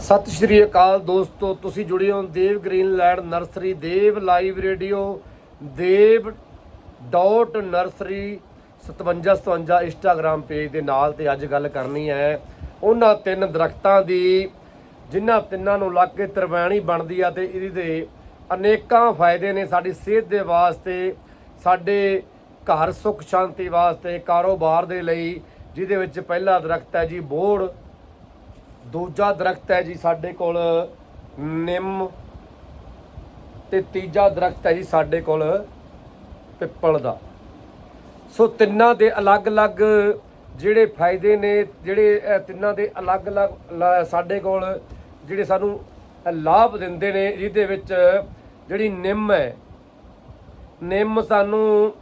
ਸਤਿ ਸ਼੍ਰੀ ਅਕਾਲ ਦੋਸਤੋ, ਤੁਸੀਂ ਜੁੜੇ ਹੋ Dev Greenland nursery, Dev live radio, Dev dot nursery 5757 Instagram page ਦੇ ਨਾਲ ਤੇ ਅੱਜ ਗੱਲ ਕਰਨੀ ਹੈ ਉਹਨਾਂ ਤਿੰਨ ਦਰਖਤਾਂ ਦੀ, ਜਿਨ੍ਹਾਂ ਤਿੰਨਾਂ ਨੂੰ ਲੱਗ ਕੇ ਤਰਵੈਣੀ ਬਣਦੀ ਆ ਤੇ ਇਹਦੇ ਦੇ ਅਨੇਕਾਂ ਫਾਇਦੇ ਨੇ ਸਾਡੀ ਸਿਹਤ ਦੇ ਵਾਸਤੇ, ਸਾਡੇ ਘਰ ਸੁੱਖ ਸ਼ਾਂਤੀ ਵਾਸਤੇ, ਕਾਰੋਬਾਰ ਦੇ ਲਈ, ਜਿਹਦੇ ਵਿੱਚ ਪਹਿਲਾ ਦਰਖਤ ਹੈ ਜੀ ਬੋੜ। ਦੂਜਾ ਦਰਖਤ ਹੈ ਜੀ ਸਾਡੇ ਕੋਲ ਨਿੰਮ ਤੇ ਤੀਜਾ ਦਰਖਤ ਹੈ ਜੀ ਸਾਡੇ ਕੋਲ ਪਿੱਪਲ ਦਾ। ਸੋ ਤਿੰਨਾਂ ਦੇ ਅਲੱਗ-ਅਲੱਗ ਜਿਹੜੇ ਫਾਇਦੇ ਨੇ ਜਿਹੜੇ ਤਿੰਨਾਂ ਦੇ ਅਲੱਗ-ਅਲੱਗ ਲਾ- ਸਾਡੇ ਕੋਲ ਜਿਹੜੇ ਸਾਨੂੰ ਲਾਭ ਦਿੰਦੇ ਨੇ ਜਿਹਦੇ ਵਿੱਚ ਜਿਹੜੀ ਨਿੰਮ ਹੈ ਨਿੰਮ ਸਾਨੂੰ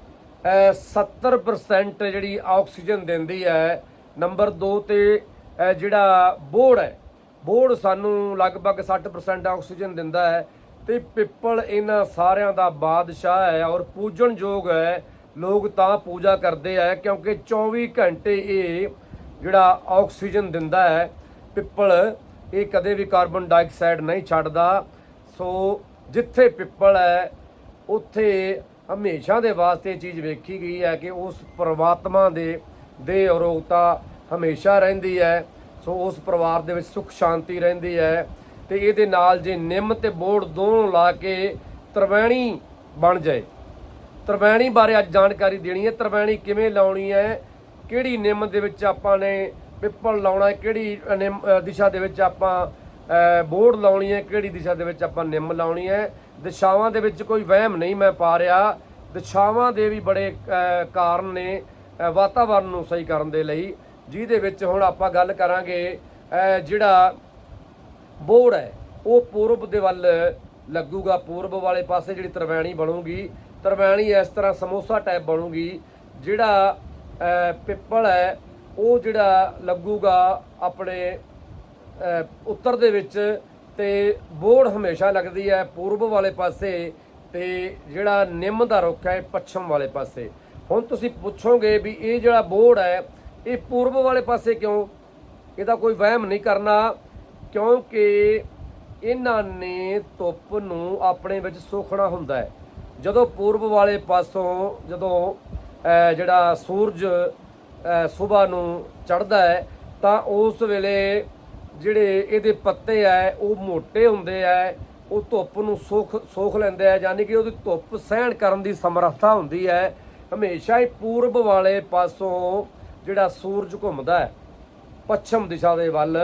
ਅਹ, 70% ਜਿਹੜੀ ਆਕਸੀਜਨ ਦਿੰਦੀ ਹੈ। ਨੰਬਰ 2 ਤੇ ਜਿਹੜਾ ਬੋੜ ਹੈ, ਬੋੜ ਸਾਨੂੰ ਲਗਭਗ 60% ਆਕਸੀਜਨ ਦਿੰਦਾ ਹੈ ਤੇ ਪਿੱਪਲ ਇਹਨਾਂ ਸਾਰਿਆਂ ਦਾ ਬਾਦਸ਼ਾਹ ਹੈ ਔਰ ਪੂਜਣਯੋਗ ਹੈ। ਲੋਕ ਤਾਂ ਪੂਜਾ ਕਰਦੇ ਆ ਕਿਉਂਕਿ 24 ਘੰਟੇ ਇਹ ਜਿਹੜਾ ਆਕਸੀਜਨ ਦਿੰਦਾ ਹੈ, ਪਿੱਪਲ ਇਹ ਕਦੇ ਵੀ ਕਾਰਬਨ ਡਾਈਆਕਸਾਈਡ ਨਹੀਂ ਛੱਡਦਾ। ਸੋ ਜਿੱਥੇ ਪਿੱਪਲ ਹੈ, ਉੱਥੇ ਹਮੇਸ਼ਾ ਦੇ ਵਾਸਤੇ ਇਹ ਚੀਜ਼ ਵੇਖੀ ਗਈ ਹੈ ਕਿ ਉਸ ਪ੍ਰਮਾਤਮਾ ਦੇ ਦੇ ਔਰੋਗਤਾ ਹਮੇਸ਼ਾ ਰਹਿੰਦੀ ਹੈ ਸੋ ਉਸ ਪਰਿਵਾਰ ਦੇ ਵਿੱਚ ਸੁਖ ਸ਼ਾਂਤੀ ਰਹਿੰਦੀ ਹੈ ਤੇ ਇਹਦੇ ਨਾਲ ਜੇ ਨਿੰਮ ਤੇ ਬੋੜ ਦੋਨੋਂ ਲਾ ਕੇ ਤਰਵੈਣੀ ਬਣ ਜਾਏ। ਤਰਵੈਣੀ ਬਾਰੇ ਅੱਜ ਜਾਣਕਾਰੀ ਦੇਣੀ ਹੈ ਤਰਵੈਣੀ ਕਿਵੇਂ ਲਾਉਣੀ ਹੈ ਕਿਹੜੀ ਨਿੰਮ ਦੇ ਵਿੱਚ ਆਪਾਂ ਨੇ ਪਿੱਪਲ ਲਾਉਣਾ ਹੈ ਕਿਹੜੀ ਨਿੰਮ ਦਿਸ਼ਾ ਦੇ ਵਿੱਚ ਆਪਾਂ ਅ, ਬੋੜ ਲਾਉਣੀ ਹੈ ਕਿਹੜੀ ਦਿਸ਼ਾ ਦੇ ਵਿੱਚ ਆਪਾਂ ਨਿੰਮ ਲਾਉਣੀ ਹੈ। ਦਿਸ਼ਾਵਾਂ ਦੇ ਵਿੱਚ ਕੋਈ ਵਹਿਮ ਨਹੀਂ ਮੈਂ ਪਾ ਰਿਹਾ ਦਿਸ਼ਾਵਾਂ ਦੇ ਵੀ ਬੜੇ ਕਾਰਨ ਨੇ ਅ, ਵਾਤਾਵਰਣ ਨੂੰ ਸਹੀ ਕਰਨ ਦੇ ਲਈ। ਜਿਹਦੇ ਵਿੱਚ ਹੁਣ ਆਪਾਂ ਗੱਲ ਕਰਾਂਗੇ ਜਿਹੜਾ ਬੋੜ ਹੈ, ਉਹ ਪੂਰਬ ਦੇ ਵੱਲ ਲੱਗੂਗਾ। ਪੂਰਬ ਵਾਲੇ ਪਾਸੇ ਜਿਹੜੀ ਤਰਵੈਣੀ ਬਣੂਗੀ, ਤਰਵੈਣੀ ਇਸ ਤਰ੍ਹਾਂ ਸਮੋਸਾ ਟਾਈਪ ਬਣੂਗੀ, ਜਿਹੜਾ ਪਿੱਪਲ ਹੈ, ਉਹ ਜਿਹੜਾ ਲੱਗੂਗਾ ਆਪਣੇ ਉੱਤਰ ਦੇ ਵਿੱਚ ਤੇ ਬੋੜ ਹਮੇਸ਼ਾ ਲੱਗਦੀ ਹੈ ਪੂਰਬ ਵਾਲੇ ਪਾਸੇ ਤੇ ਜਿਹੜਾ ਨਿੰਮ ਦਾ ਰੁੱਖ ਹੈ ਪੱਛਮ ਵਾਲੇ ਪਾਸੇ। ਹੁਣ ਤੁਸੀਂ ਪੁੱਛੋਗੇ ਵੀ ਇਹ ਜਿਹੜਾ ਬੋੜ ਹੈ ਇਹ ਪੂਰਬ ਵਾਲੇ ਪਾਸੇ ਕਿਉਂ? ਇਹਦਾ ਕੋਈ ਵਹਿਮ ਨਹੀਂ ਕਰਨਾ, ਕਿਉਂਕਿ ਇਹਨਾਂ ਨੇ ਧੁੱਪ ਨੂੰ ਆਪਣੇ ਵਿੱਚ ਸੋਖਣਾ ਹੁੰਦਾ ਹੈ। ਜਦੋਂ ਪੂਰਬ ਵਾਲੇ ਪਾਸੋਂ ਜਦੋਂ ਜਿਹੜਾ ਸੂਰਜ ਸਵੇਰ ਨੂੰ ਚੜ੍ਹਦਾ ਹੈ, ਤਾਂ ਉਸ ਵੇਲੇ ਜਿਹੜੇ ਇਹਦੇ ਪੱਤੇ ਆ ਉਹ ਮੋٹے ਹੁੰਦੇ ਆ ਉਹ ਧੁੱਪ ਨੂੰ ਸੋਖ ਸੋਖ ਲੈਂਦੇ ਆ ਯਾਨੀ ਕਿ ਉਹਦੀ ਧੁੱਪ ਸਹਿਣ ਕਰਨ ਦੀ ਸਮਰੱਥਾ ਹੁੰਦੀ ਹੈ। ਹਮੇਸ਼ਾ ਹੀ ਪੂਰਬ ਵਾਲੇ ਪਾਸੋਂ ਜਿਹੜਾ ਸੂਰਜ ਘੁੰਮਦਾ ਹੈ, ਪੱਛਮ ਦਿਸ਼ਾ ਦੇ ਵੱਲ,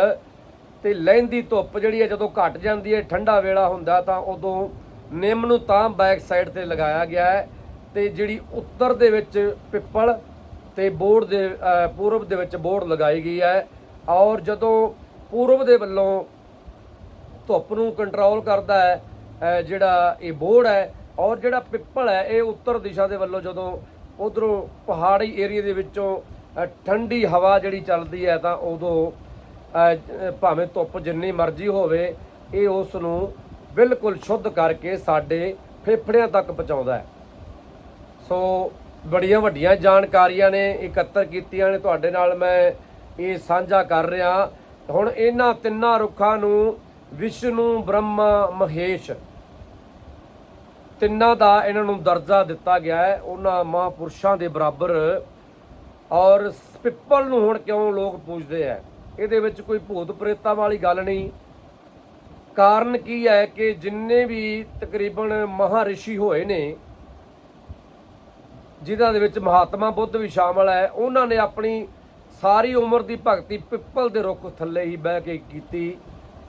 ਤੇ ਲਹਿੰਦੀ ਧੁੱਪ ਜਿਹੜੀ ਹੈ ਜਦੋਂ ਘਟ ਜਾਂਦੀ ਹੈ, ਠੰਡਾ ਵੇਲਾ ਹੁੰਦਾ ਤਾਂ ਉਦੋਂ ਨਿੰਮ ਨੂੰ ਤਾਂ ਬੈਕ ਸਾਈਡ ਤੇ ਲਗਾਇਆ ਗਿਆ ਹੈ ਤੇ ਜਿਹੜੀ ਉੱਤਰ ਦੇ ਵਿੱਚ ਪਿੱਪਲ ਤੇ ਬੋਰਡ ਦੇ ਪੂਰਬ ਦੇ ਵਿੱਚ ਬੋਰਡ ਲਗਾਈ ਗਈ ਹੈ ਔਰ ਜਦੋਂ ਪੂਰਬ ਦੇ ਵੱਲੋਂ ਧੁੱਪ ਨੂੰ ਕੰਟਰੋਲ ਕਰਦਾ ਹੈ ਜਿਹੜਾ ਇਹ ਬੋਰਡ ਹੈ ਔਰ ਜਿਹੜਾ ਪਿੱਪਲ ਹੈ, ਇਹ ਉੱਤਰ ਦਿਸ਼ਾ ਦੇ ਵੱਲੋਂ ਜਦੋਂ ਉਧਰੋਂ ਪਹਾੜੀ ਏਰੀਆ ਦੇ ਵਿੱਚੋਂ ਠੰਡੀ ਹਵਾ ਜਿਹੜੀ ਚੱਲਦੀ ਹੈ ਤਾਂ ਉਦੋਂ ਭਾਵੇਂ ਧੁੱਪ ਜਿੰਨੀ ਮਰਜ਼ੀ ਹੋਵੇ, ਇਹ ਉਸ ਨੂੰ ਬਿਲਕੁਲ ਸ਼ੁੱਧ ਕਰਕੇ ਸਾਡੇ ਫੇਫੜਿਆਂ ਤੱਕ ਪਹੁੰਚਾਉਂਦਾ ਹੈ। ਸੋ, ਬੜੀਆਂ ਵੱਡੀਆਂ ਜਾਣਕਾਰੀਆਂ ਨੇ, ਇਕੱਤਰ ਕੀਤੀਆਂ ਨੇ। ਤੁਹਾਡੇ ਨਾਲ ਮੈਂ ਇਹ ਸਾਂਝਾ ਕਰ ਰਿਹਾ। ਹੁਣ ਇਹਨਾਂ ਤਿੰਨਾਂ ਰੁੱਖਾਂ ਨੂੰ ਵਿਸ਼ਨੂੰ, ਬ੍ਰਹਮਾ, ਮਹੇਸ਼ ਤਿੰਨਾਂ ਦਾ ਇਹਨਾਂ ਨੂੰ ਦਰਜਾ ਦਿੱਤਾ ਗਿਆ ਹੈ। ਉਹਨਾਂ ਮਹਾਂਪੁਰਸ਼ਾਂ ਦੇ ਬਰਾਬਰ ਔਰ ਪਿੱਪਲ ਨੂੰ ਹੁਣ ਕਿਉਂ ਲੋਕ ਪੂਜਦੇ ਆ? ਇਹਦੇ ਵਿੱਚ ਕੋਈ ਭੂਤ ਪ੍ਰੇਤਾਂ ਵਾਲੀ ਗੱਲ ਨਹੀਂ। ਕਾਰਨ ਕੀ ਹੈ ਕਿ ਜਿੰਨੇ ਵੀ ਤਕਰੀਬਨ ਮਹਾਰਿਸ਼ੀ ਹੋਏ ਨੇ, ਜਿਨ੍ਹਾਂ ਦੇ ਵਿੱਚ ਮਹਾਤਮਾ ਬੁੱਧ ਵੀ ਸ਼ਾਮਲ ਹੈ, ਉਹਨਾਂ ਨੇ ਆਪਣੀ ਸਾਰੀ ਉਮਰ ਦੀ ਭਗਤੀ ਪਿੱਪਲ ਦੇ ਰੁੱਖ ਥੱਲੇ ਹੀ ਬਹਿ ਕੇ ਕੀਤੀ।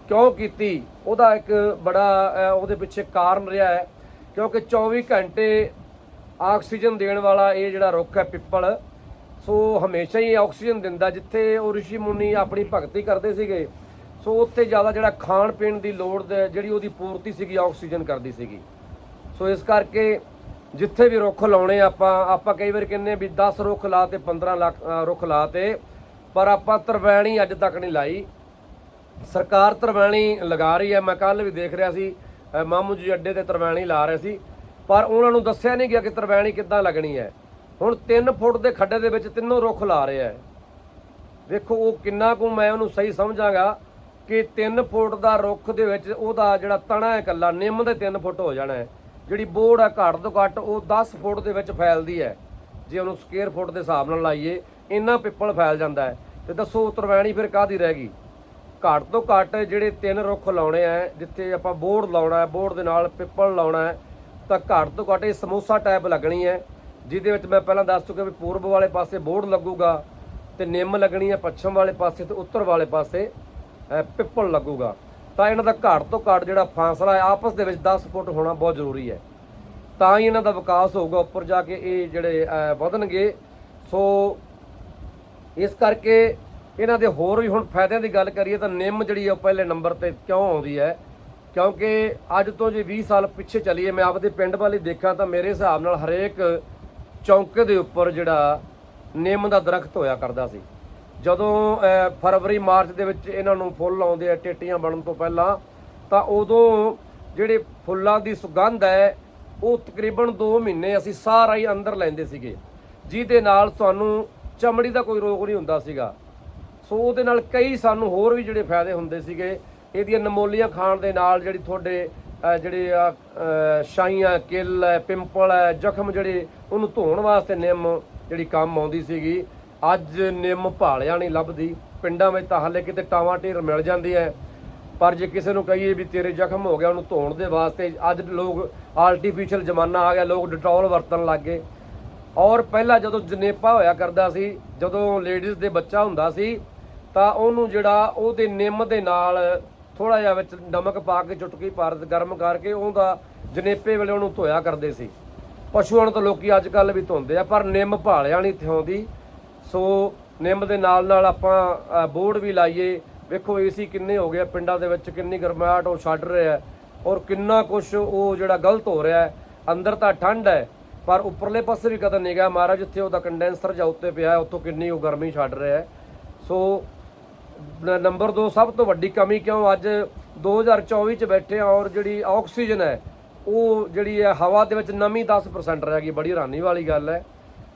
ਕਿਉਂ ਕੀਤੀ? ਉਹਦਾ ਇੱਕ ਬੜਾ ਉਹਦੇ ਪਿੱਛੇ ਕਾਰਨ ਰਿਹਾ ਹੈ। ਕਿਉਂਕਿ 24 ਘੰਟੇ ਆਕਸੀਜਨ ਦੇਣ ਵਾਲਾ ਇਹ ਜਿਹੜਾ ਰੁੱਖ ਹੈ ਪਿੱਪਲ ਸੋ ਹਮੇਸ਼ਾ ਹੀ ਆਕਸੀਜਨ ਦਿੰਦਾ ਜਿੱਥੇ ਉਹ ઋષਿ ਮੁਨੀ ਆਪਣੀ ਭਗਤੀ ਕਰਦੇ ਸੀਗੇ। ਸੋ ਉੱਥੇ ਜ਼ਿਆਦਾ ਜਿਹੜਾ ਖਾਣ ਪੀਣ ਦੀ ਲੋੜ ਜਿਹੜੀ ਉਹਦੀ ਪੂਰਤੀ ਸੀਗੀ, ਆਕਸੀਜਨ ਕਰਦੀ ਸੀਗੀ। ਸੋ ਇਸ ਕਰਕੇ ਜਿੱਥੇ ਵੀ ਰੁੱਖ ਲਾਉਣੇ ਆਪਾਂ ਆਪਾਂ ਕਈ ਵਾਰ ਕਹਿੰਦੇ ਵੀ 10 ਰੁੱਖ ਲਾ ਤੇ 15 ਲੱਖ ਰੁੱਖ ਲਾ ਤੇ, ਪਰ ਆਪਾਂ ਤਰਵੈਣੀ ਅੱਜ ਤੱਕ ਨਹੀਂ ਲਾਈ। ਸਰਕਾਰ ਤਰਵੈਣੀ ਲਗਾ ਰਹੀ ਹੈ। ਮੈਂ ਕੱਲ ਵੀ ਦੇਖ ਰਿਹਾ ਸੀ ਮਾਮੂ ਜੀ ਅੱਡੇ ਤੇ ਤਰਵੈਣੀ ਲਾ ਰਹੇ ਸੀ। ਪਰ ਉਹਨਾਂ ਨੂੰ ਦੱਸਿਆ ਨਹੀਂ ਗਿਆ ਕਿ ਤਰਵੈਣੀ ਕਿੱਦਾਂ ਲੱਗਣੀ ਹੈ। ਹੁਣ 3 ਫੁੱਟ ਦੇ ਖੱਡੇ ਦੇ ਵਿੱਚ ਤਿੰਨੋਂ ਰੁੱਖ ਲਾ ਰਹੇ ਹੈ। ਵੇਖੋ, ਉਹ ਕਿੰਨਾ ਕੁ ਮੈਂ ਉਹਨੂੰ ਸਹੀ ਸਮਝਾਂਗਾ ਕਿ 3 ਫੁੱਟ ਦਾ ਰੁੱਖ ਦੇ ਵਿੱਚ ਉਹਦਾ ਜਿਹੜਾ ਤਣਾ ਹੈ ਇਕੱਲਾ, ਨਿੰਮ ਦੇ 3 ਫੁੱਟ ਹੋ ਜਾਣਾ ਹੈ। ਜਿਹੜੀ ਬੋੜ ਹੈ ਘੱਟ ਤੋਂ ਘੱਟ ਉਹ 10 ਫੁੱਟ ਦੇ ਵਿੱਚ ਫੈਲਦੀ ਹੈ। ਜੇ ਉਹਨੂੰ ਸਕੁਅਰ ਫੁੱਟ ਦੇ ਹਿਸਾਬ ਨਾਲ ਲਾਈਏ, ਇੰਨਾ ਪਿੱਪਲ ਫੈਲ ਜਾਂਦਾ ਹੈ। ਤੇ ਦੱਸੋ ਤਰਵੈਣੀ ਫਿਰ ਕਾਦੀ ਰਹਿ ਗਈ? ਘੱਟ ਤੋਂ ਘੱਟ ਜਿਹੜੇ ਤਿੰਨ ਰੁੱਖ ਲਾਉਣੇ ਆ, ਜਿੱਥੇ ਆਪਾਂ ਬੋਰਡ ਲਾਉਣਾ ਹੈ ਬੋਰਡ ਦੇ ਨਾਲ ਪਿੱਪਲ ਲਾਉਣਾ ਹੈ, ਤਾਂ ਘੱਟ ਤੋਂ ਘੱਟ ਇਹ ਸਮੋਸਾ ਟਾਈਪ ਲੱਗਣੀ ਹੈ। ਜਿਹਦੇ ਵਿੱਚ ਮੈਂ ਪਹਿਲਾਂ ਦੱਸ ਚੁੱਕਿਆ ਵੀ ਪੂਰਬ ਵਾਲੇ ਪਾਸੇ ਬੋਰਡ ਲੱਗੂਗਾ ਤੇ ਨਿੰਮ ਲੱਗਣੀ ਹੈ, ਪੱਛਮ ਵਾਲੇ ਪਾਸੇ ਤੇ ਉੱਤਰ ਵਾਲੇ ਪਾਸੇ ਪਿੱਪਲ ਲੱਗੂਗਾ। ਤਾਂ ਇਹਨਾਂ ਦਾ ਘੱਟ ਤੋਂ ਘੱਟ ਜਿਹੜਾ ਫਾਸਲਾ ਹੈ, ਆਪਸ ਦੇ ਵਿੱਚ 10 ਫੁੱਟ ਹੋਣਾ ਬਹੁਤ ਜ਼ਰੂਰੀ ਹੈ। ਤਾਂ ਹੀ ਇਹਨਾਂ ਦਾ ਵਿਕਾਸ ਹੋਊਗਾ ਉੱਪਰ ਜਾ ਕੇ ਇਹ ਜਿਹੜੇ ਵਧਣਗੇ। ਸੋ ਇਸ ਕਰਕੇ ਇਹਨਾਂ ਦੇ ਹੋਰ ਵੀ ਹੁਣ ਫਾਇਦਿਆਂ ਦੀ ਗੱਲ ਕਰੀਏ ਤਾਂ ਨਿੰਮ ਜਿਹੜੀ ਆ ਉਹ ਪਹਿਲੇ ਨੰਬਰ ਤੇ ਕਿਉਂ ਆਉਂਦੀ ਹੈ? ਕਿਉਂਕਿ ਅੱਜ ਤੋਂ ਜੇ 20 ਸਾਲ ਪਿੱਛੇ ਚਲੀਏ, ਮੈਂ ਆਪਦੇ ਪਿੰਡ ਵਾਲੇ ਦੇਖਾਂ ਤਾਂ ਮੇਰੇ ਹਿਸਾਬ ਨਾਲ ਹਰੇਕ ਚੌਂਕੇ ਦੇ ਉੱਪਰ ਜਿਹੜਾ ਨਿੰਮ ਦਾ ਦਰਖਤ ਹੋਇਆ ਕਰਦਾ ਸੀ। ਜਦੋਂ ਫਰਵਰੀ, ਮਾਰਚ ਦੇ ਵਿੱਚ ਇਹਨਾਂ ਨੂੰ ਫੁੱਲ ਆਉਂਦੇ ਆ, ਟੇਟੀਆਂ ਬਣਨ ਤੋਂ ਪਹਿਲਾਂ, ਤਾਂ ਉਦੋਂ ਜਿਹੜੇ ਫੁੱਲਾਂ ਦੀ ਸੁਗੰਧ ਹੈ, ਉਹ ਤਕਰੀਬਨ 2 ਮਹੀਨੇ ਅਸੀਂ ਸਾਰਾ ਹੀ ਅੰਦਰ ਲੈਂਦੇ ਸੀਗੇ। ਜਿਹਦੇ ਨਾਲ ਤੁਹਾਨੂੰ ਚਮੜੀ ਦਾ ਕੋਈ ਰੋਗ ਨਹੀਂ ਹੁੰਦਾ ਸੀਗਾ। ਸੋ ਉਹਦੇ ਨਾਲ ਕਈ ਸਾਨੂੰ ਹੋਰ ਵੀ ਜਿਹੜੇ ਫਾਇਦੇ ਹੁੰਦੇ ਸੀਗੇ। ਇਹਦੀਆਂ ਨਮੋਲੀਆਂ ਖਾਣ ਦੇ ਨਾਲ ਜਿਹੜੀ ਤੁਹਾਡੇ ਜਿਹੜੇ ਆ ਅਹ, ਛਾਈਆਂ ਕਿੱਲ ਹੈ ਪਿੰਪਲ ਹੈ ਜ਼ਖਮ ਜਿਹੜੇ ਉਹਨੂੰ ਧੋਣ ਵਾਸਤੇ ਨਿੰਮ ਜਿਹੜੀ ਕੰਮ ਆਉਂਦੀ ਸੀਗੀ ਅੱਜ ਨਿੰਮ ਭਾਲਿਆ ਨਹੀਂ ਲੱਭਦੀ। ਪਿੰਡਾਂ ਵਿੱਚ ਤਾਂ ਹਾਲੇ ਕਿਤੇ ਟਾਵਾਂ ਢੇਰ ਮਿਲ ਜਾਂਦੀ ਹੈ। ਪਰ ਜੇ ਕਿਸੇ ਨੂੰ ਕਹੀਏ ਵੀ ਤੇਰੇ ਜ਼ਖਮ ਹੋ ਗਿਆ ਉਹਨੂੰ ਧੋਣ ਦੇ ਵਾਸਤੇ ਅੱਜ ਲੋਕ ਆਰਟੀਫੀਸ਼ੀਅਲ ਜ਼ਮਾਨਾ ਆ ਗਿਆ ਲੋਕ ਡਿਟੋਲ ਵਰਤਣ ਲੱਗ ਗਏ। ਔਰ ਪਹਿਲਾਂ ਜਦੋਂ ਜਨੇਪਾ ਹੋਇਆ ਕਰਦਾ ਸੀ ਜਦੋਂ ਲੇਡੀਜ਼ ਦੇ ਬੱਚਾ ਹੁੰਦਾ ਸੀ ਤਾਂ ਉਹਨੂੰ ਜਿਹੜਾ ਉਹਦੇ ਨਿੰਮ ਦੇ ਨਾਲ ਥੋੜਾ ਜਿਹਾ ਵਿੱਚ ਨਮਕ ਪਾ ਕੇ ਚੁਟਕੀ ਭਾਰਤ ਗਰਮ ਕਰਕੇ ਉਹਦਾ ਜਨੇਪੇ ਵੇਲੇ ਉਹਨੂੰ ਧੋਇਆ ਕਰਦੇ ਸੀ। ਪਸ਼ੂਆਂ ਨੂੰ ਤਾਂ ਲੋਕੀ ਅੱਜ ਕੱਲ ਵੀ ਧੋਂਦੇ ਆ, ਪਰ ਨਿੰਮ ਭਾਲਿਆ ਨਹੀਂ ਥਿਉਂਦੀ ਸੋ ਨਿੰਮ ਦੇ ਨਾਲ ਨਾਲ ਆਪਾਂ ਬੋਰਡ ਵੀ ਲਾਈਏ। ਵੇਖੋ ਏਸੀ ਕਿੰਨੇ ਹੋ ਗਏ ਪਿੰਡਾਂ ਦੇ ਵਿੱਚ, ਕਿੰਨੀ ਗਰਮਾਹਟ ਉਹ ਛੱਡ ਰਿਹਾ ਔਰ ਕਿੰਨਾ ਕੁਝ ਉਹ ਜਿਹੜਾ ਗਲਤ ਹੋ ਰਿਹਾ ਅੰਦਰ ਤਾਂ ਠੰਡ ਹੈ, ਪਰ ਉੱਪਰਲੇ ਪਾਸੇ ਵੀ ਕਦਰ ਨਹੀਂ ਗਿਆ। ਮਹਾਰਾਜ, ਜਿੱਥੇ ਉਹਦਾ ਕੰਡੈਂਸਰ ਜਾਂ ਉੱਤੇ ਪਿਆ ਉੱਥੋਂ ਕਿੰਨੀ ਉਹ ਗਰਮੀ ਛੱਡ ਰਿਹਾ ਸੋ ਨੰਬਰ 2 ਸਭ ਤੋਂ ਵੱਡੀ ਕਮੀ ਕਿਉਂ? ਅੱਜ 2024 ਚ ਬੈਠੇ ਆ ਔਰ ਜਿਹੜੀ ਆਕਸੀਜਨ ਹੈ, ਉਹ ਜਿਹੜੀ ਹੈ ਹਵਾ ਦੇ ਵਿੱਚ ਨਮੀ 10% ਰਹਿ ਗਈ। ਬੜੀ ਹੈਰਾਨੀ ਵਾਲੀ ਗੱਲ ਹੈ।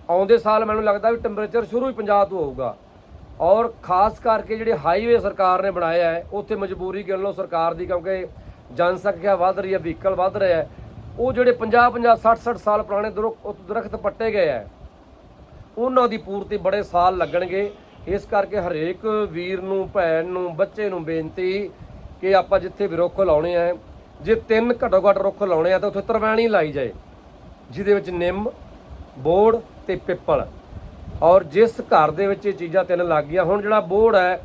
ਆਉਂਦੇ ਸਾਲ ਮੈਨੂੰ ਲੱਗਦਾ ਵੀ ਟੈਂਪਰੇਚਰ ਸ਼ੁਰੂ ਹੀ 50 ਤੋਂ ਹੋਊਗਾ। ਔਰ ਖਾਸ ਕਰਕੇ ਜਿਹੜੇ ਹਾਈਵੇ ਸਰਕਾਰ ਨੇ ਬਣਾਇਆ ਹੈ, ਉੱਥੇ ਮਜਬੂਰੀ ਗਿਣ ਲਓ ਸਰਕਾਰ ਦੀ, ਕਿਉਂਕਿ ਜਨਸੰਖਿਆ ਵੱਧ ਰਹੀ ਹੈ ਵਹੀਕਲ ਵੱਧ ਰਿਹਾ ਹੈ। ਉਹ ਜਿਹੜੇ 50 50 60 60 ਸਾਲ ਪੁਰਾਣੇ ਦਰੁਖ- ਦਰਖਤ ਪੱਟੇ ਗਏ ਹੈ, ਉਹਨਾਂ ਦੀ ਪੂਰਤੀ ਬੜੇ ਸਾਲ ਲੱਗਣਗੇ। ਇਸ ਕਰਕੇ ਹਰੇਕ ਵੀਰ ਨੂੰ, ਭੈਣ ਨੂੰ, ਬੱਚੇ ਨੂੰ ਬੇਨਤੀ ਕਿ ਆਪਾਂ ਜਿੱਥੇ ਵੀ ਰੁੱਖ ਲਾਉਣੇ ਆ, ਜੇ ਤਿੰਨ ਘੱਟੋ ਘੱਟ ਰੁੱਖ ਲਾਉਣੇ ਆ ਤਾਂ ਉੱਥੇ ਤਰਵੈਣੀ ਲਾਈ ਜਾਏ, ਜਿਹਦੇ ਵਿੱਚ ਨਿੰਮ, ਬੋੜ ਤੇ ਪਿੱਪਲ। ਔਰ ਜਿਸ ਘਰ ਦੇ ਵਿੱਚ ਇਹ ਚੀਜ਼ਾਂ ਤਿੰਨ ਲੱਗ ਗਈਆਂ, ਹੁਣ ਜਿਹੜਾ ਬੋੜ ਹੈ,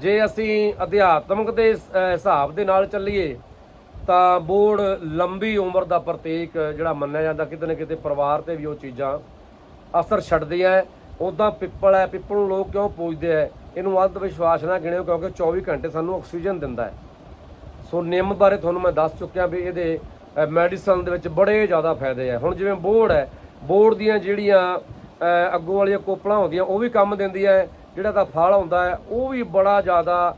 ਜੇ ਅਸੀਂ ਅਧਿਆਤਮਕ ਦੇ ਹਿਸਾਬ ਦੇ ਨਾਲ ਚੱਲੀਏ, ਤਾਂ ਬੋੜ ਲੰਬੀ ਉਮਰ ਦਾ ਪ੍ਰਤੀਕ ਜਿਹੜਾ ਮੰਨਿਆ ਜਾਂਦਾ, ਕਿਤੇ ਨਾ ਕਿਤੇ ਪਰਿਵਾਰ ਤੇ ਵੀ ਉਹ ਚੀਜ਼ਾਂ ਅਸਰ ਛੱਡਦੀਆਂ। ਉਦਾਂ ਪਿੱਪਲ ਹੈ, ਪਿੱਪਲ ਨੂੰ ਲੋਕ ਕਿਉਂ ਪੂਜਦੇ ਹੈ? ਇਹਨੂੰ ਅੰਧ ਵਿਸ਼ਵਾਸ ਨਾ ਗਿਣਿਓ ਕਿਉਂਕਿ 24 ਘੰਟੇ ਸਾਨੂੰ ਆਕਸੀਜਨ ਦਿੰਦਾ ਹੈ। ਸੋ ਨਿੰਮ ਬਾਰੇ ਤੁਹਾਨੂੰ ਮੈਂ ਦੱਸ ਚੁੱਕਿਆ ਵੀ ਇਹਦੇ ਮੈਡੀਸਨ ਦੇ ਵਿੱਚ ਬੜੇ ਜ਼ਿਆਦਾ ਫਾਇਦੇ ਆ ਹੁਣ ਜਿਵੇਂ ਬੋਰਡ ਹੈ ਬੋਰਡ ਦੀਆਂ ਜਿਹੜੀਆਂ ਅੱਗੋਂ ਵਾਲੀਆਂ ਕੋਪਲਾਂ ਹੁੰਦੀਆਂ, ਉਹ ਵੀ ਕੰਮ ਦਿੰਦੀਆਂ ਹੈ। ਜਿਹੜਾ ਦਾ ਫਲ ਹੁੰਦਾ ਹੈ, ਉਹ ਵੀ ਬੜਾ ਜ਼ਿਆਦਾ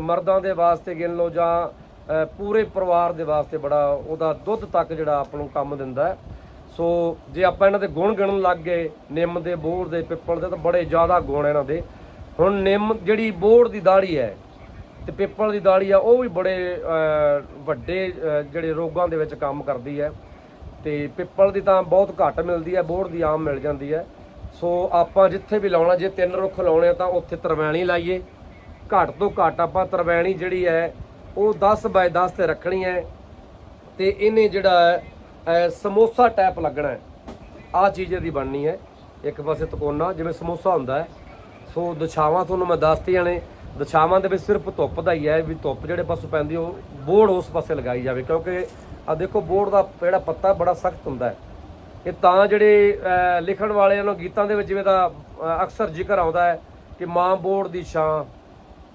ਮਰਦਾਂ ਦੇ ਵਾਸਤੇ ਗਿਣ ਲਓ ਜਾਂ ਪੂਰੇ ਪਰਿਵਾਰ ਦੇ ਵਾਸਤੇ ਬੜਾ, ਉਹਦਾ ਦੁੱਧ ਤੱਕ ਜਿਹੜਾ ਆਪ ਨੂੰ ਕੰਮ ਦਿੰਦਾ ਹੈ। ਸੋ ਜੇ ਆਪਾਂ ਇਹਨਾਂ ਦੇ ਗੁਣ ਗਿਣਨ ਲੱਗ ਗਏ, ਨਿੰਮ ਦੇ ਬੋੜ ਦੇ, ਪਿੱਪਲ ਦੇ ਤਾਂ ਬੜੇ ਜ਼ਿਆਦਾ ਗੁਣ ਇਹਨਾਂ ਦੇ। ਹੁਣ ਨਿੰਮ ਜਿਹੜੀ ਬੋੜ ਦੀ ਦਾੜੀ ਹੈ ਤੇ ਪਿੱਪਲ ਦੀ ਦਾੜੀ ਆ, ਉਹ ਵੀ ਬੜੇ ਵੱਡੇ ਜਿਹੜੇ ਰੋਗਾਂ ਦੇ ਵਿੱਚ ਕੰਮ ਕਰਦੀ ਹੈ। ਤੇ ਪਿੱਪਲ ਦੀ ਤਾਂ ਬਹੁਤ ਘੱਟ ਮਿਲਦੀ ਹੈ ਬੋੜ ਦੀ ਆਮ ਮਿਲ ਜਾਂਦੀ ਹੈ। ਸੋ ਆਪਾਂ ਜਿੱਥੇ ਵੀ ਲਾਉਣਾ, ਜੇ ਤਿੰਨ ਰੁੱਖ ਲਾਉਣੇ ਆ ਤਾਂ ਉੱਥੇ ਤਰਵੈਣੀ ਲਾਈਏ। ਘੱਟ ਤੋਂ ਘੱਟ ਆਪਾਂ ਤਰਵੈਣੀ ਜਿਹੜੀ ਹੈ, ਉਹ 10 ਬਾਏ 10 ਤੇ ਰੱਖਣੀ ਹੈ। ਤੇ ਇਹਨੇ ਜਿਹੜਾ ਸਮੋਸਾ ਟਾਈਪ ਲੱਗਣਾ ਹੈ। ਆ ਚੀਜ਼ ਇਹਦੀ ਬਣਨੀ ਹੈ। ਇੱਕ ਪਾਸੇ ਤਕੋਨਾ, ਜਿਵੇਂ ਸਮੋਸਾ ਹੁੰਦਾ ਹੈ। ਸੋ ਦਛਾਵਾਂ ਤੁਹਾਨੂੰ ਮੈਂ ਦੱਸਤੀਆਂ ਨੇ ਦਛਾਵਾਂ ਦੇ ਵਿੱਚ ਸਿਰਫ ਧੁੱਪ ਦਾ ਹੀ ਹੈ, ਵੀ ਧੁੱਪ ਜਿਹੜੇ ਪਾਸੋਂ ਪੈਂਦੀ ਉਹ ਬੋਰਡ ਉਸ ਪਾਸੇ ਲਗਾਈ ਜਾਵੇ, ਕਿਉਂਕਿ ਆ ਦੇਖੋ ਬੋਰਡ ਦਾ ਜਿਹੜਾ ਪੱਤਾ ਬੜਾ ਸਖਤ ਹੁੰਦਾ ਹੈ। ਇਹ ਤਾਂ ਜਿਹੜੇ ਲਿਖਣ ਵਾਲਿਆਂ ਨੂੰ ਗੀਤਾਂ ਦੇ ਵਿੱਚ ਜਿਵੇਂ ਦਾ ਅਕਸਰ ਜ਼ਿਕਰ ਆਉਂਦਾ ਹੈ ਕਿ ਮਾਂ ਬੋਰਡ ਦੀ ਛਾਂ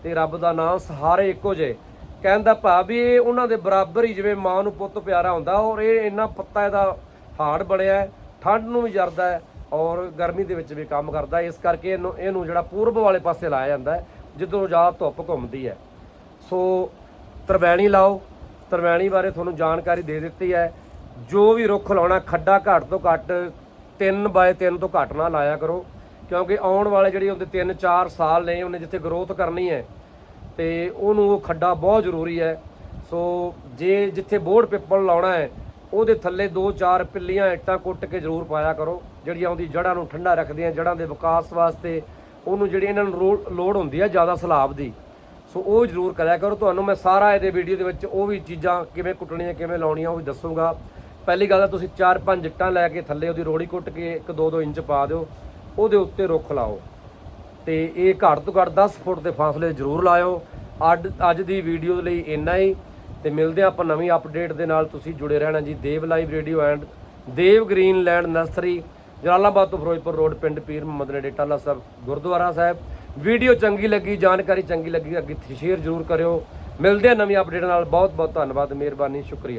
ਤੇ ਰੱਬ ਦਾ ਨਾਮ ਸਹਾਰੇ ਇੱਕੋ ਜੇ ਕਹਿਣ ਦਾ ਭਾਵ ਵੀ ਇਹ ਉਹਨਾਂ ਦੇ ਬਰਾਬਰ ਹੀ ਜਿਵੇਂ ਮਾਂ ਨੂੰ ਪੁੱਤ ਪਿਆਰਾ ਹੁੰਦਾ ਔਰ ਇਹ ਇੰਨਾ ਪੱਤਾ ਇਹਦਾ ਹਾਰਡ ਬਣਿਆ ਠੰਡ ਨੂੰ ਵੀ ਜਰਦਾ ਹੈ ਔਰ ਗਰਮੀ ਦੇ ਵਿੱਚ ਵੀ ਕੰਮ ਕਰਦਾ ਇਸ ਕਰਕੇ ਇਹਨੂੰ ਇਹਨੂੰ ਜਿਹੜਾ ਪੂਰਬ ਵਾਲੇ ਪਾਸੇ ਲਾਇਆ ਜਾਂਦਾ ਹੈ ਜਿੱਦੋਂ ਜ਼ਿਆਦਾ ਧੁੱਪ ਘੁੰਮਦੀ ਹੈ। ਸੋ ਤਰਵੈਣੀ ਲਾਓ, ਤਰਵੈਣੀ ਬਾਰੇ ਤੁਹਾਨੂੰ ਜਾਣਕਾਰੀ ਦੇ ਦਿੱਤੀ ਹੈ। ਜੋ ਵੀ ਰੁੱਖ ਲਾਉਣਾ, ਖੱਡਾ ਘੱਟ ਤੋਂ ਘੱਟ 3 ਬਾਏ 3 ਤੋਂ ਘੱਟ ਨਾ ਲਾਇਆ ਕਰੋ, ਕਿਉਂਕਿ ਆਉਣ ਵਾਲੇ ਜਿਹੜੀ ਉਹਦੇ 3-4 ਸਾਲ ਨੇ, ਉਹਨੇ ਜਿੱਥੇ ਗਰੋਥ ਕਰਨੀ ਹੈ ਤੇ ਉਹਨੂੰ ਉਹ ਖੱਡਾ ਬਹੁਤ ਜ਼ਰੂਰੀ ਹੈ। ਸੋ ਜੇ ਜਿੱਥੇ ਬੋਰਡ ਪਿੱਪਲ ਲਾਉਣਾ ਹੈ, ਉਹਦੇ ਥੱਲੇ 2-4 ਪਿੱਲੀਆਂ ਇੱਟਾਂ ਕੁੱਟ ਕੇ ਜ਼ਰੂਰ ਪਾਇਆ ਕਰੋ। ਜਿਹੜੀਆਂ ਉਹਦੀ ਜੜ੍ਹਾਂ ਨੂੰ ਠੰਡਾ ਰੱਖਦੀਆਂ, ਜੜ੍ਹਾਂ ਦੇ ਵਿਕਾਸ ਵਾਸਤੇ ਉਹਨੂੰ ਜਿਹੜੀ ਇਹਨਾਂ ਨੂੰ ਰੋ- ਲੋੜ ਹੁੰਦੀ ਹੈ ਜ਼ਿਆਦਾ ਸਲਾਬ ਦੀ। ਸੋ ਉਹ ਜ਼ਰੂਰ ਕਰਿਆ ਕਰੋ। ਤੁਹਾਨੂੰ ਮੈਂ ਸਾਰਾ ਇਹਦੇ ਵੀਡੀਓ ਦੇ ਵਿੱਚ ਉਹ ਵੀ ਚੀਜ਼ਾਂ ਕਿਵੇਂ ਕੁੱਟਣੀਆਂ, ਕਿਵੇਂ ਲਾਉਣੀਆਂ ਉਹ ਵੀ ਦੱਸੂਗਾ। ਪਹਿਲੀ ਗੱਲ ਤਾਂ ਤੁਸੀਂ 4-5 ਇੱਟਾਂ ਲੈ ਕੇ ਥੱਲੇ ਉਹਦੀ ਰੋੜੀ ਕੁੱਟ ਕੇ 1-2-2 ਇੰਚ ਪਾ ਦਿਓ, ਉਹਦੇ ਉੱਤੇ ਰੁੱਖ ਲਾਓ। ਤੇ ਇਹ ਘੱਟ ਤੋਂ ਘੱਟ 10 ਫੁੱਟ ਦੇ ਫਾਸਲੇ ਜ਼ਰੂਰ ਲਾਇਓ। ਅੱਜ ਅੱਜ ਦੀ ਵੀਡੀਓ ਲਈ ਇੰਨਾ ਹੀ। ਤੇ ਮਿਲਦੇ ਹਾਂ ਆਪਾਂ ਨਵੀਂ ਅਪਡੇਟ ਦੇ ਨਾਲ। ਤੁਸੀਂ ਜੁੜੇ ਰਹਿਣਾ ਜੀ Dev live radio and Dev Greenland nursery, Jalalabad ਤੋਂ ਫਿਰੋਜ਼ਪੁਰ ਰੋਡ, ਪਿੰਡ ਪੀਰ ਮੁਹੰਮਦ ਨੇੜੇ ਟਾਲਾ ਸਾਹਿਬ, ਗੁਰਦੁਆਰਾ ਸਾਹਿਬ। ਵੀਡੀਓ ਚੰਗੀ ਲੱਗੀ, ਜਾਣਕਾਰੀ ਚੰਗੀ ਲੱਗੀ, ਅੱਗੇ ਸ਼ੇਅਰ ਜ਼ਰੂਰ ਕਰਿਓ। ਮਿਲਦੇ ਹਾਂ ਨਵੀਂ ਅਪਡੇਟ ਨਾਲ। ਬਹੁਤ ਬਹੁਤ ਧੰਨਵਾਦ, ਮਿਹਰਬਾਨੀ, ਸ਼ੁਕਰੀਆ।